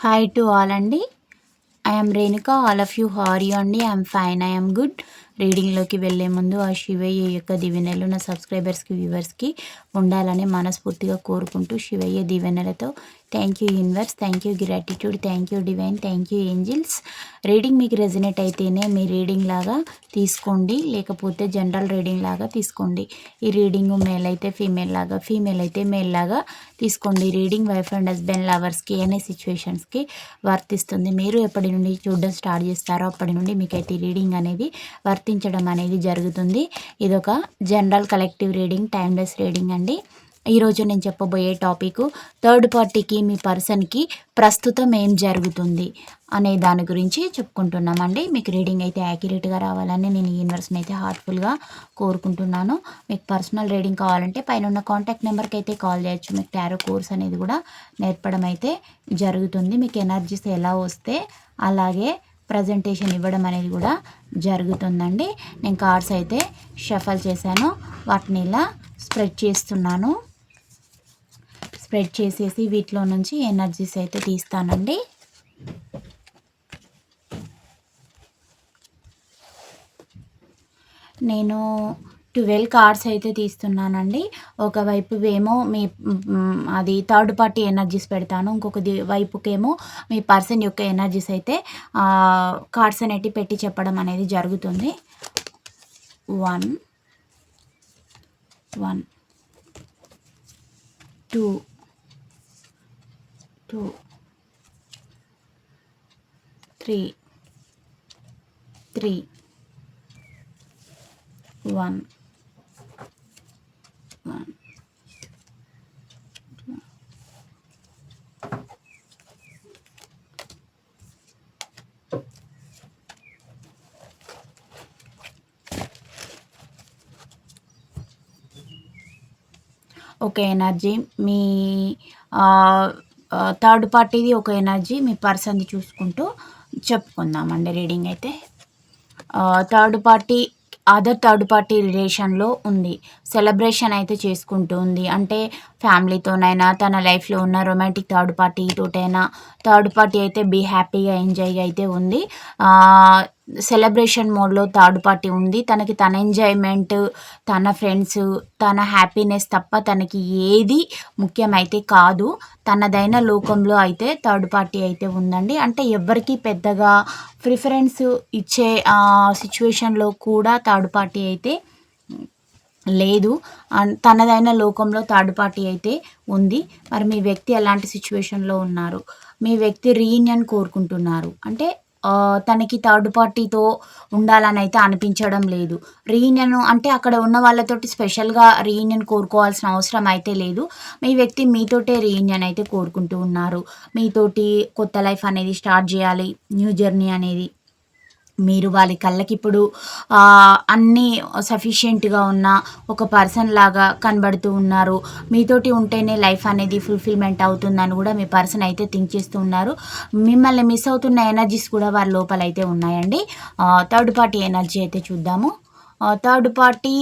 Hi to all అండి. I'm Renuka all of you how are you అండి? I'm fine I'm good రీడింగ్లోకి వెళ్ళే ముందు ఆ శివయ్య యొక్క దివెనలు నా సబ్స్క్రైబర్స్కి వ్యూవర్స్కి ఉండాలని మనస్ఫూర్తిగా కోరుకుంటూ Shivayya దివెనలతో thank you universe thank you gratitude thank you divine thank you angels reading మీకు రెజినేట్ అయితేనే మీ రీడింగ్ లాగా తీసుకోండి. లేకపోతే జనరల్ రీడింగ్ లాగా తీసుకోండి. ఈ రీడింగ్ మేల్ అయితే ఫీమేల్ లాగా ఫీమేల్ అయితే మేల్ లాగా తీసుకోండి. రీడింగ్ వైఫ్ అండ్ హస్బెండ్ లవర్స్కి అనే సిచ్యువేషన్స్కి వర్తిస్తుంది. మీరు ఎప్పటి నుండి చూడడం స్టార్ట్ చేస్తారో అప్పటి నుండి మీకైతే రీడింగ్ అనేది వర్తించడం అనేది జరుగుతుంది. ఇదొక general collective reading timeless reading అండి. ఈరోజు నేను చెప్పబోయే టాపిక్ థర్డ్ పార్టీకి మీ పర్సన్కి ప్రస్తుతం ఏం జరుగుతుంది అనే దాని గురించి చెప్పుకుంటున్నామండి. మీకు రీడింగ్ అయితే యాక్యురేట్గా రావాలని నేను యూనివర్స్ని అయితే హార్ట్ఫుల్గా కోరుకుంటున్నాను. మీకు పర్సనల్ రీడింగ్ కావాలంటే పైన ఉన్న కాంటాక్ట్ నెంబర్కి అయితే కాల్ చేయొచ్చు. మీకు టారో కోర్స్ అనేది కూడా నేర్పడం అయితే జరుగుతుంది. మీకు ఎనర్జీస్ ఎలా వస్తే అలాగే ప్రజెంటేషన్ ఇవ్వడం అనేది కూడా జరుగుతుందండి. నేను కార్డ్స్ అయితే షఫల్ చేశాను. వాటిని ఇలా స్ప్రెడ్ చేస్తున్నాను. స్ప్రెడ్ చేసేసి వీటిలో నుంచి ఎనర్జీస్ అయితే తీస్తానండి. నేను ట్వెల్వ్ కార్డ్స్ అయితే తీస్తున్నానండి. ఒకవైపు ఏమో మీ అది థర్డ్ పార్టీ ఎనర్జీస్ పెడతాను. ఇంకొక వైపుకేమో మీ పర్సన్ యొక్క ఎనర్జీస్ అయితే కార్డ్స్ అనేటివి పెట్టి చెప్పడం అనేది జరుగుతుంది. One one two two three three one one ఒక ఎనర్జీ మీ థర్డ్ పార్టీది ఒక ఎనర్జీ మీ పర్సన్ది చూసుకుంటూ చెప్పుకుందామండి రీడింగ్ అయితే. Third party other third party రిలేషన్లో ఉంది. సెలబ్రేషన్ అయితే చేసుకుంటూ ఉంది అంటే ఫ్యామిలీతోనైనా తన లైఫ్లో ఉన్న రొమాంటిక్ థర్డ్ పార్టీ తోటైనా థర్డ్ పార్టీ అయితే బీ హ్యాపీగా ఎంజాయ్గా అయితే ఉంది. సెలబ్రేషన్ మోడ్లో థర్డ్ పార్టీ ఉంది. తనకి తన ఎంజాయ్మెంట్ తన ఫ్రెండ్స్ తన హ్యాపీనెస్ తప్ప తనకి ఏది ముఖ్యమైతే కాదు. తనదైన లోకంలో అయితే థర్డ్ పార్టీ అయితే ఉందండి. అంటే ఎవరికి పెద్దగా ప్రిఫరెన్స్ ఇచ్చే సిచ్యువేషన్లో కూడా థర్డ్ పార్టీ అయితే లేదు. తనదైన లోకంలో థర్డ్ పార్టీ అయితే ఉంది. మరి మీ వ్యక్తి ఎలాంటి సిచ్యువేషన్లో ఉన్నారు? మీ వ్యక్తి రీయూనియన్ కోరుకుంటున్నారు. అంటే తనకి థర్డ్ పార్టీతో ఉండాలని అయితే అనిపించడం లేదు. రీయూనియన్ అంటే అక్కడ ఉన్న వాళ్ళతోటి స్పెషల్గా రీయూనియన్ కోరుకోవాల్సిన అవసరం అయితే లేదు. మీ వ్యక్తి మీతోటే రీయూనియన్ అయితే కోరుకుంటూ ఉన్నారు. మీతోటి కొత్త లైఫ్ అనేది స్టార్ట్ చేయాలి. న్యూ జర్నీ అనేది మీరు వాళ్ళ కళ్ళకి ఇప్పుడు అన్నీ సఫిషియెంట్గా ఉన్న ఒక పర్సన్ లాగా కనబడుతూ ఉన్నారు. మీతోటి ఉంటేనే లైఫ్ అనేది ఫుల్ఫిల్మెంట్ అవుతుందని కూడా మీ పర్సన్ అయితే థింక్ చేస్తూ ఉన్నారు. మిమ్మల్ని మిస్ అవుతున్న ఎనర్జీస్ కూడా వారి లోపల అయితే ఉన్నాయండి థర్డ్ పార్టీ ఎనర్జీ అయితే చూద్దాము. థర్డ్ పార్టీ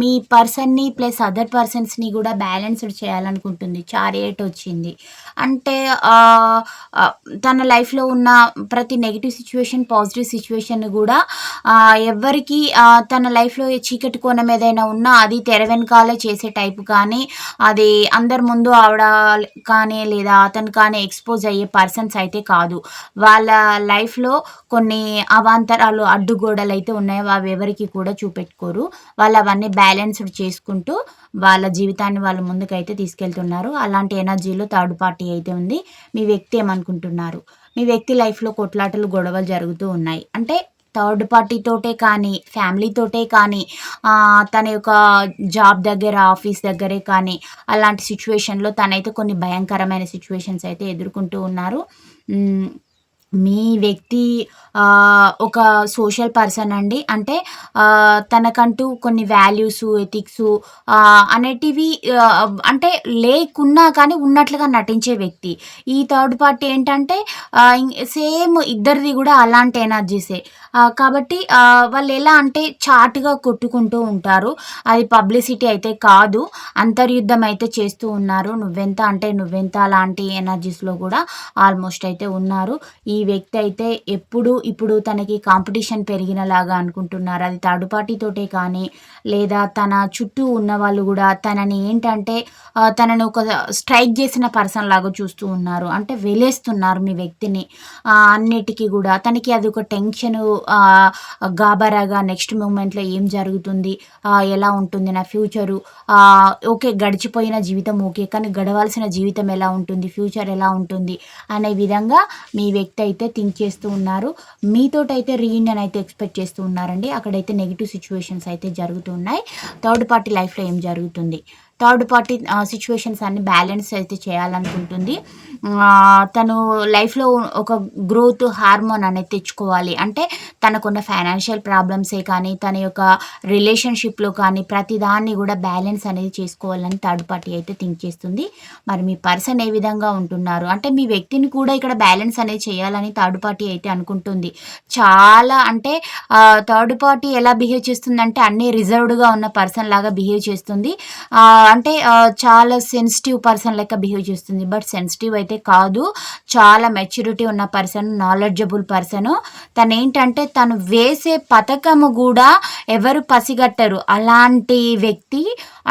మీ పర్సన్ని ప్లస్ అదర్ పర్సన్స్ని కూడా బ్యాలెన్స్డ్ చేయాలనుకుంటుంది. చారియట్ వచ్చింది. అంటే తన లైఫ్లో ఉన్న ప్రతి నెగిటివ్ సిచ్యువేషన్ పాజిటివ్ సిచ్యువేషన్ కూడా ఎవరికి తన లైఫ్లో చీకటి కోణం ఏదైనా ఉన్నా అది తెర వెనకాలే చేసే టైపు కానీ అది అందరి ముందు ఆవిడ కానీ లేదా అతను కానీ ఎక్స్పోజ్ అయ్యే పర్సన్స్ అయితే కాదు. వాళ్ళ లైఫ్లో కొన్ని అవాంతరాలు అడ్డుగోడలు అయితే ఉన్నాయో. అవి ఎవరికి కూడా చూపెట్టుకోరు. వాళ్ళు అవన్నీ బ్యాలెన్స్డ్ చేసుకుంటూ వాళ్ళ జీవితాన్ని వాళ్ళు ముందుకైతే తీసుకెళ్తున్నారు. అలాంటి ఎనర్జీలో థర్డ్ పార్టీ అయితే ఉంది. మీ వ్యక్తి ఏమనుకుంటున్నారు? మీ వ్యక్తి లైఫ్లో కొట్లాటలు గొడవలు జరుగుతూ ఉన్నాయి. అంటే థర్డ్ పార్టీతోటే కానీ ఫ్యామిలీతోటే కానీ తన యొక్క జాబ్ దగ్గర ఆఫీస్ దగ్గరే కానీ అలాంటి సిచ్యువేషన్లో తనైతే కొన్ని భయంకరమైన సిచ్యువేషన్స్ అయితే ఎదుర్కొంటూ ఉన్నారు. మీ వ్యక్తి ఒక సోషల్ పర్సన్ అండి. అంటే తనకంటూ కొన్ని వాల్యూస్ ఎథిక్స్ అనేటివి అంటే లేకున్నా కానీ ఉన్నట్లుగా నటించే వ్యక్తి. ఈ థర్డ్ పార్టీ ఏంటంటే సేమ్ ఇద్దరిది కూడా అలాంటి ఎనర్జీసే. కాబట్టి వాళ్ళు ఎలా అంటే చాటుగా కొట్టుకుంటూ ఉంటారు. అది పబ్లిసిటీ అయితే కాదు. అంతర్యుద్ధం అయితే చేస్తూ ఉన్నారు. నువ్వెంత అంటే నువ్వెంత అలాంటి ఎనర్జీస్‌లో కూడా ఆల్మోస్ట్ అయితే ఉన్నారు. ఈ ఈ వ్యక్తి అయితే ఎప్పుడు ఇప్పుడు తనకి కాంపిటీషన్ పెరిగినలాగా అనుకుంటున్నారు. అది థర్డ్ పార్టీతోటే కానీ, లేదా తన చుట్టూ ఉన్న వాళ్ళు కూడా తనని ఏంటంటే తనని ఒక స్ట్రైక్ చేసిన పర్సన్ లాగా చూస్తూ ఉన్నారు. అంటే వెలేస్తున్నారు మీ వ్యక్తిని. అన్నిటికీ కూడా తనకి అది టెన్షను టెన్షన్ గాబరాగా నెక్స్ట్ మూమెంట్‌లో ఏం జరుగుతుంది? ఎలా ఉంటుంది నా ఫ్యూచరు? ఓకే. గడిచిపోయిన జీవితం ఓకే. కానీ గడవాల్సిన జీవితం ఎలా ఉంటుంది? ఫ్యూచర్ ఎలా ఉంటుంది? అనే విధంగా మీ వ్యక్తి అయితే థింక్ చేస్తూ ఉన్నారు. మీతోటైతే రీయూనియన్ అయితే ఎక్స్‌పెక్ట్ చేస్తూ ఉన్నారండి. అక్కడైతే నెగిటివ్ సిచ్యువేషన్స్ అయితే జరుగుతున్నాయి థర్డ్ పార్టీ లైఫ్‌లో ఏం జరుగుతుంది? థర్డ్ పార్టీ సిచ్యువేషన్స్ అన్ని బ్యాలెన్స్ అయితే చేయాలనుకుంటుంది. తను లైఫ్‌లో ఒక గ్రోత్ హార్మోన్ అనేది తెచ్చుకోవాలి. అంటే తనకున్న ఫైనాన్షియల్ ప్రాబ్లమ్సే కానీ, తన యొక్క రిలేషన్‌షిప్‌లో కానీ ప్రతిదాన్ని కూడా బ్యాలెన్స్ అనేది చేసుకోవాలని థర్డ్ పార్టీ అయితే థింక్ చేస్తుంది. మరి మీ పర్సన్ ఏ విధంగా ఉంటున్నారు? అంటే మీ వ్యక్తిని కూడా ఇక్కడ బ్యాలెన్స్ అనేది చేయాలని థర్డ్ పార్టీ అయితే అనుకుంటుంది. చాలా అంటే థర్డ్ పార్టీ ఎలా బిహేవ్ చేస్తుందంటే అన్నీ రిజర్వ్డ్‌గా ఉన్న పర్సన్ లాగా బిహేవ్ చేస్తుంది. అంటే చాలా సెన్సిటివ్ పర్సన్ లెక్క బిహేవ్ చేస్తుంది. బట్ సెన్సిటివ్ అయితే కాదు. చాలా మెచ్యూరిటీ ఉన్న పర్సన్, నాలెడ్జబుల్ పర్సన్ తను ఏంటంటే తను వేసే పథకము కూడా ఎవరు పసిగట్టరు. అలాంటి వ్యక్తి.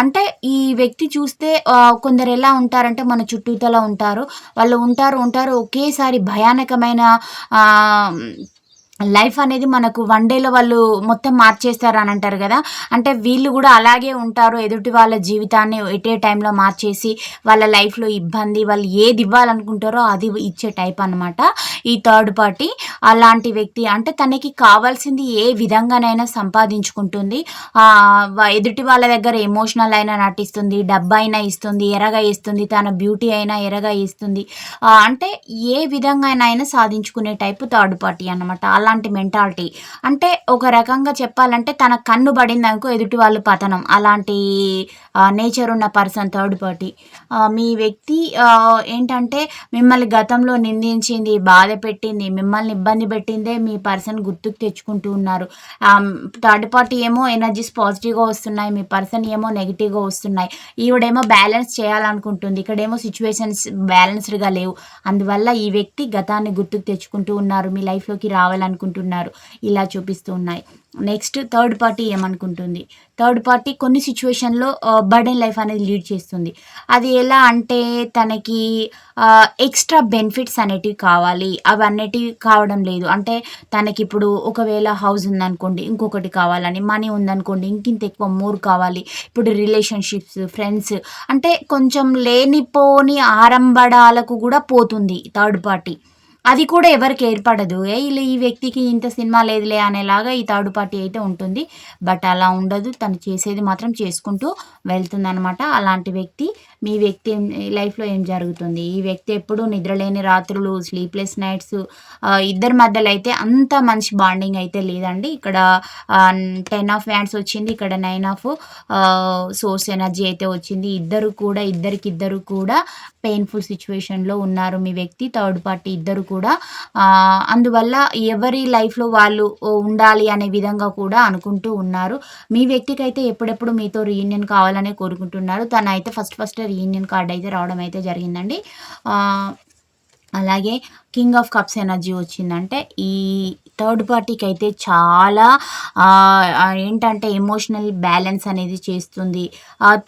అంటే ఈ వ్యక్తి చూస్తే కొందరు ఎలా ఉంటారంటే మన చుట్టూతల ఉంటారు. వాళ్ళు ఉంటారు, ఉంటారు ఒకేసారి భయానకమైన లైఫ్ అనేది మనకు వన్ డేలో వాళ్ళు మొత్తం మార్చేస్తారు అని అంటారు కదా అంటే వీళ్ళు కూడా అలాగే ఉంటారు. ఎదుటి వాళ్ళ జీవితాన్ని ఎట్ ఏ మార్చేసి వాళ్ళ లైఫ్‌లో ఇబ్బంది వాళ్ళు ఏది ఇవ్వాలనుకుంటారో అది ఇచ్చే టైప్ అనమాట. ఈ థర్డ్ పార్టీ. అలాంటి వ్యక్తి అంటే తనకి కావాల్సింది ఏ విధంగానైనా సంపాదించుకుంటుంది. ఎదుటి వాళ్ళ దగ్గర ఎమోషనల్ అయినా నటిస్తుంది. డబ్బు అయినా ఇస్తుంది. ఎరగా ఇస్తుంది. తన బ్యూటీ అయినా ఎరగా ఇస్తుంది. అంటే ఏ విధంగానైనా సాధించుకునే టైపు థర్డ్ పార్టీ అన్నమాట. అలాంటి మెంటాలిటీ. అంటే ఒక రకంగా చెప్పాలంటే తన కన్ను పడిందనుకో ఎదుటి వాళ్ళు పతనం. అలాంటి నేచర్ ఉన్న పర్సన్ థర్డ్ పార్టీ. మీ వ్యక్తి ఏంటంటే మిమ్మల్ని గతంలో నిందించింది, బాధ పెట్టింది, మిమ్మల్ని ఇబ్బంది పెట్టిందే మీ పర్సన్ గుర్తుకు తెచ్చుకుంటూ ఉన్నారు. థర్డ్ పార్టీ ఏమో ఎనర్జీస్ పాజిటివ్‌గా వస్తున్నాయి. మీ పర్సన్ ఏమో నెగెటివ్‌గా వస్తున్నాయి. ఈవిడేమో బ్యాలెన్స్ చేయాలనుకుంటుంది. ఇక్కడేమో సిచ్యువేషన్స్ బ్యాలెన్స్‌డ్‌గా లేవు. అందువల్ల ఈ వ్యక్తి గతాన్ని గుర్తుకు తెచ్చుకుంటూ ఉన్నారు. మీ లైఫ్‌లోకి ఏమనుకుంటున్నారు ఇలా చూపిస్తూ ఉన్నాయి. నెక్స్ట్ థర్డ్ పార్టీ ఏమనుకుంటుంది? థర్డ్ పార్టీ కొన్ని సిచ్యువేషన్లో బర్డెన్ లైఫ్ అనేది లీడ్ చేస్తుంది. అది ఎలా అంటే తనకి ఎక్స్‌ట్రా బెనిఫిట్స్ అనేటివి కావాలి. అవన్నిటివి కావడం లేదు. అంటే తనకిప్పుడు ఒకవేళ హౌస్ ఉందనుకోండి ఇంకొకటి కావాలని, మనీ ఉందనుకోండి ఇంకింత ఎక్కువ మోర్ కావాలి. ఇప్పుడు రిలేషన్‌షిప్స్, ఫ్రెండ్స్ అంటే కొంచెం లేనిపోని ఆరంభడాలకు కూడా పోతుంది థర్డ్ పార్టీ. అది కూడా ఎవరికి ఏర్పడదు. ఏ ఇలా ఈ వ్యక్తికి ఇంత సినిమా లేదులే అనేలాగా ఈ థర్డ్ పార్టీ అయితే ఉంటుంది. బట్ అలా ఉండదు. తను చేసేది మాత్రం చేసుకుంటూ వెళ్తుందనమాట. అలాంటి వ్యక్తి. మీ వ్యక్తి లైఫ్‌లో ఏం జరుగుతుంది? ఈ వ్యక్తి ఎప్పుడు నిద్రలేని రాత్రులు, స్లీప్‌లెస్ నైట్స్ ఇద్దరి మధ్యలో అయితే అంత మంచి బాండింగ్ అయితే లేదండి. ఇక్కడ టెన్ ఆఫ్ వ్యాండ్స్ వచ్చింది. ఇక్కడ నైన్ ఆఫ్ సోర్స్ ఎనర్జీ అయితే వచ్చింది. ఇద్దరు కూడా ఇద్దరికిద్దరు కూడా పెయిన్‌ఫుల్ సిచ్యువేషన్లో ఉన్నారు మీ వ్యక్తి, థర్డ్ పార్టీ ఇద్దరు కూడా. అందువల్ల ఎవరి లైఫ్‌లో వాళ్ళు ఉండాలి అనే విధంగా కూడా అనుకుంటూ ఉన్నారు. మీ వ్యక్తికి అయితే ఎప్పుడెప్పుడు మీతో రీయూనియన్ కావాలనే కోరుకుంటున్నారు. తనైతే ఫస్ట్ ఫస్ట్ యూనియన్ కార్డ్ అయితే రావడం అయితే జరిగిందండి. అలాగే కింగ్ ఆఫ్ కప్స్ ఎనర్జీ వచ్చిందంటే ఈ థర్డ్ పార్టీకి అయితే చాలా ఏంటంటే ఎమోషనల్ బ్యాలెన్స్ అనేది చేస్తుంది.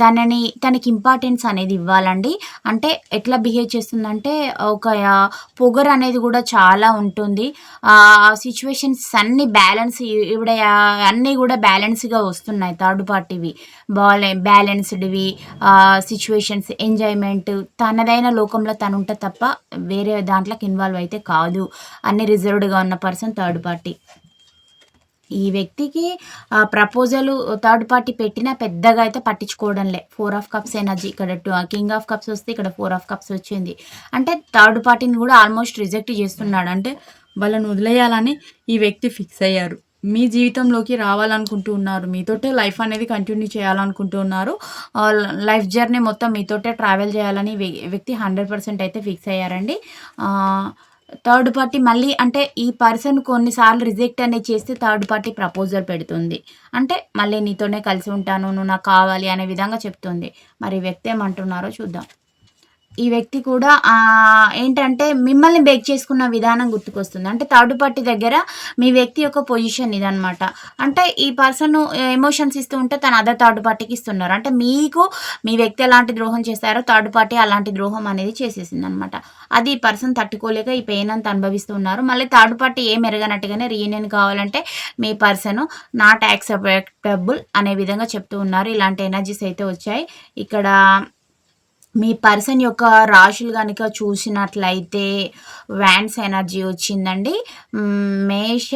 తనని తనకి ఇంపార్టెన్స్ అనేది ఇవ్వాలండి. అంటే ఎట్లా బిహేవ్ చేస్తుందంటే ఒక పొగర్ అనేది కూడా చాలా ఉంటుంది. సిచ్యువేషన్స్ అన్ని బ్యాలెన్స్ ఇవిడ అన్నీ కూడా బ్యాలెన్స్‌గా వస్తున్నాయి థర్డ్ పార్టీవి. బాలే బ్యాలెన్స్‌డ్‌వి సిచ్యువేషన్స్ ఎంజాయ్‌మెంట్ తనదైన లోకంలో తను ఉంటే తప్ప వేరే దాంట్లోకి ఇన్వాల్వ్ అయితే కాదు. అన్ని రిజర్వ్డ్‌గా ఉన్న పర్సన్ థర్డ్ పార్టీ. ఈ వ్యక్తికి ప్రపోజల్ థర్డ్ పార్టీ పెట్టినా పెద్దగా అయితే పట్టించుకోవడంలే ఫోర్ ఆఫ్ కప్స్ ఎనర్జీ. ఇక్కడ టూ కింగ్ ఆఫ్ కప్స్ వస్తే ఇక్కడ ఫోర్ ఆఫ్ కప్స్ వచ్చింది. అంటే థర్డ్ పార్టీని కూడా ఆల్మోస్ట్ రిజెక్ట్ చేస్తున్నాడు. అంటే వాళ్ళని వదిలేయాలని ఈ వ్యక్తి ఫిక్స్ అయ్యారు. మీ జీవితంలోకి రావాలనుకుంటూ ఉన్నారు. మీతోటే లైఫ్ అనేది కంటిన్యూ చేయాలనుకుంటూ ఉన్నారు. లైఫ్ జర్నీ మొత్తం మీతోటే ట్రావెల్ చేయాలని వ్యక్తి హండ్రెడ్ పర్సెంట్ అయితే ఫిక్స్ అయ్యారండి. థర్డ్ పార్టీ మళ్ళీ అంటే ఈ పర్సన్ కొన్నిసార్లు రిజెక్ట్ అనేది చేస్తే థర్డ్ పార్టీ ప్రపోజల్ పెడుతుంది. అంటే మళ్ళీ నీతోనే కలిసి ఉంటాను నువ్వు నాకు కావాలి అనే విధంగా చెప్తుంది. మరి వ్యక్తి ఏమంటున్నారో చూద్దాం. ఈ వ్యక్తి కూడా ఏంటంటే మిమ్మల్ని బేక్ చేసుకున్న విధానం గుర్తుకొస్తుంది. అంటే థర్డ్ పార్టీ దగ్గర మీ వ్యక్తి యొక్క పొజిషన్ ఇదనమాట అంటే ఈ పర్సన్ ఎమోషన్స్ ఇస్తూ ఉంటే తన అదర్ థర్డ్ పార్టీకి ఇస్తున్నారు. అంటే మీకు మీ వ్యక్తి ఎలాంటి ద్రోహం చేస్తారో థర్డ్ పార్టీ అలాంటి ద్రోహం అనేది చేసేసింది అనమాట అది ఈ పర్సన్ తట్టుకోలేక ఈ పెయిన్ అంతా అనుభవిస్తున్నారు మళ్ళీ థర్డ్ పార్టీ ఏం ఎరగనట్టుగానే రీయూనియన్ కావాలంటే మీ పర్సన్ నాట్ యాక్సెప్టబుల్ అనే విధంగా చెప్తూ ఉన్నారు. ఇలాంటి ఎనర్జీస్ అయితే వచ్చాయి. ఇక్కడ మీ పర్సన్ యొక్క రాశులు కనుక చూసినట్లయితే వ్యాన్స్ ఎనర్జీ వచ్చిందండి. మేష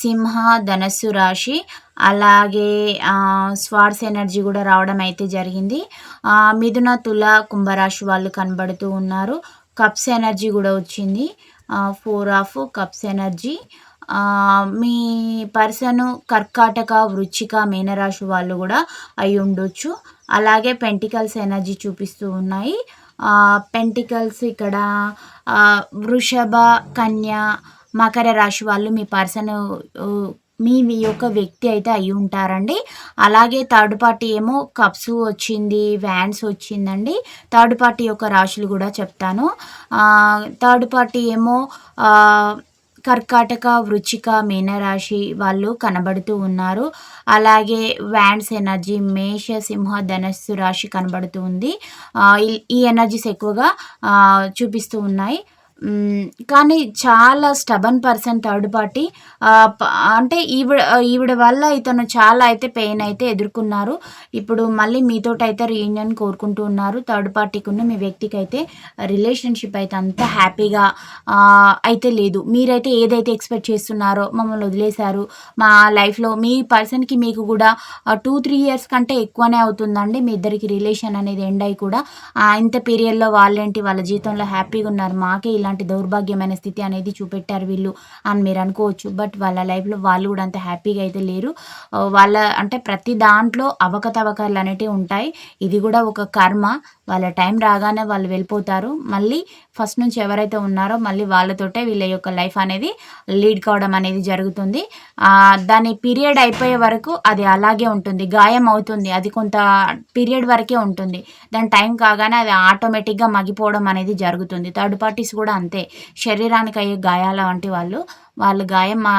సింహ ధనస్సు రాశి అలాగే స్వార్స్ ఎనర్జీ కూడా రావడం అయితే జరిగింది. మిథున తుల కుంభరాశి వాళ్ళు కనబడుతూ ఉన్నారు. కప్స్ ఎనర్జీ కూడా వచ్చింది. Four of cups energy. Me person కర్కాటక వృచ్చిక మీనరాశి వాళ్ళు కూడా అయి ఉండొచ్చు. అలాగే పెంటికల్స్ ఎనర్జీ చూపిస్తూ ఉన్నాయి. పెంటికల్స్ ఇక్కడ వృషభ కన్య మకర రాశి వాళ్ళు మీ పర్సన్ మీ యొక్క వ్యక్తి అయితే అయి ఉంటారండి. అలాగే థర్డ్ పార్టీ ఏమో కప్స్ వచ్చింది వ్యాన్స్ వచ్చిందండి. థర్డ్ పార్టీ యొక్క రాశులు కూడా చెప్తాను. థర్డ్ పార్టీ ఏమో కర్కాటక వృచ్చిక మీనరాశి వాళ్ళు కనబడుతూ ఉన్నారు. అలాగే వ్యాండ్స్ ఎనర్జీ మేష సింహ ధనస్సు రాశి కనబడుతూ ఉంది. ఈ ఎనర్జీస్ ఎక్కువగా చూపిస్తూ ఉన్నాయి. కానీ చాలా స్టబన్ పర్సన్ థర్డ్ పార్టీ అంటే ఈవిడ ఈవిడ వల్ల ఇతను చాలా అయితే పెయిన్ అయితే ఎదుర్కొన్నారు. ఇప్పుడు మళ్ళీ మీతో అయితే రీయూనియన్ కోరుకుంటూ ఉన్నారు. థర్డ్ పార్టీకి ఉన్న మీ వ్యక్తికి అయితే రిలేషన్షిప్ అయితే అంత హ్యాపీగా అయితే లేదు. మీరైతే ఏదైతే ఎక్స్పెక్ట్ చేస్తున్నారో మమ్మల్ని వదిలేశారు. మా లైఫ్లో మీ పర్సన్కి మీకు కూడా టూ త్రీ ఇయర్స్ కంటే ఎక్కువనే అవుతుందండి. మీ ఇద్దరికి రిలేషన్ అనేది ఎండ్ అయ్యి కూడా. ఇంత పీరియడ్లో వాళ్ళేంటి? వాళ్ళ జీవితంలో హ్యాపీగా ఉన్నారు. మాకే ఇలా ఇలాంటి దౌర్భాగ్యమైన స్థితి అనేది చూపెట్టారు వీళ్ళు అని మీరు అనుకోవచ్చు. బట్ వాళ్ళ లైఫ్లో వాళ్ళు కూడా అంత హ్యాపీగా అయితే లేరు. వాళ్ళ అంటే ప్రతి దాంట్లో అవకతవకలు అనేటివి ఉంటాయి. ఇది కూడా ఒక కర్మ. వాళ్ళ టైం రాగానే వాళ్ళు వెళ్ళిపోతారు. మళ్ళీ ఫస్ట్ నుంచి ఎవరైతే ఉన్నారో మళ్ళీ వాళ్ళతోటే వీళ్ళ యొక్క లైఫ్ అనేది లీడ్ కావడం అనేది జరుగుతుంది. దాని పీరియడ్ అయిపోయే వరకు అది అలాగే ఉంటుంది. గాయం అవుతుంది. అది కొంత పీరియడ్ వరకే ఉంటుంది. దాని టైం కాగానే అది ఆటోమేటిక్గా మగిపోవడం అనేది జరుగుతుంది. థర్డ్ పార్టీస్ కూడా అంతే. శరీరానికి అయ్యే గాయాల వంటి వాళ్ళు వాళ్ళ గాయం మా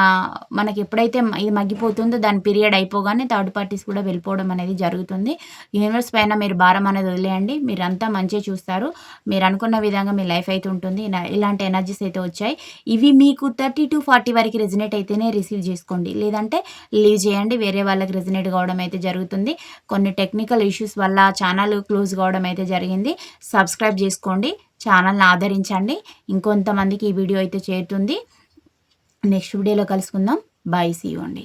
మనకి ఎప్పుడైతే ఇది మగ్గిపోతుందో దాని పీరియడ్ అయిపోగానే థర్డ్ పార్టీస్ కూడా వెళ్ళిపోవడం అనేది జరుగుతుంది. యూనివర్స్ పైన మీరు భారం అనేది వదిలేయండి. మీరంతా మంచిగా చూస్తారు. మీరు అనుకున్న విధంగా మీ లైఫ్ అయితే ఉంటుంది. ఇలాంటి ఎనర్జీస్ అయితే వచ్చాయి. ఇవి మీకు థర్టీ టు ఫార్టీ వరకు రెజినేట్ అయితేనే రిసీవ్ చేసుకోండి. లేదంటే లీవ్ చేయండి. వేరే వాళ్ళకి రెజినేట్ కావడం అయితే జరుగుతుంది. కొన్ని టెక్నికల్ ఇష్యూస్ వల్ల ఛానల్ క్లోజ్ కావడం అయితే జరిగింది. సబ్స్క్రైబ్ చేసుకోండి. ఛానల్ని ఆదరించండి. ఇంకొంతమందికి ఈ వీడియో అయితే చేరుతుంది. నెక్స్ట్ వీడియోలో కలుసుకుందాం. బాయ్ సీ అండి.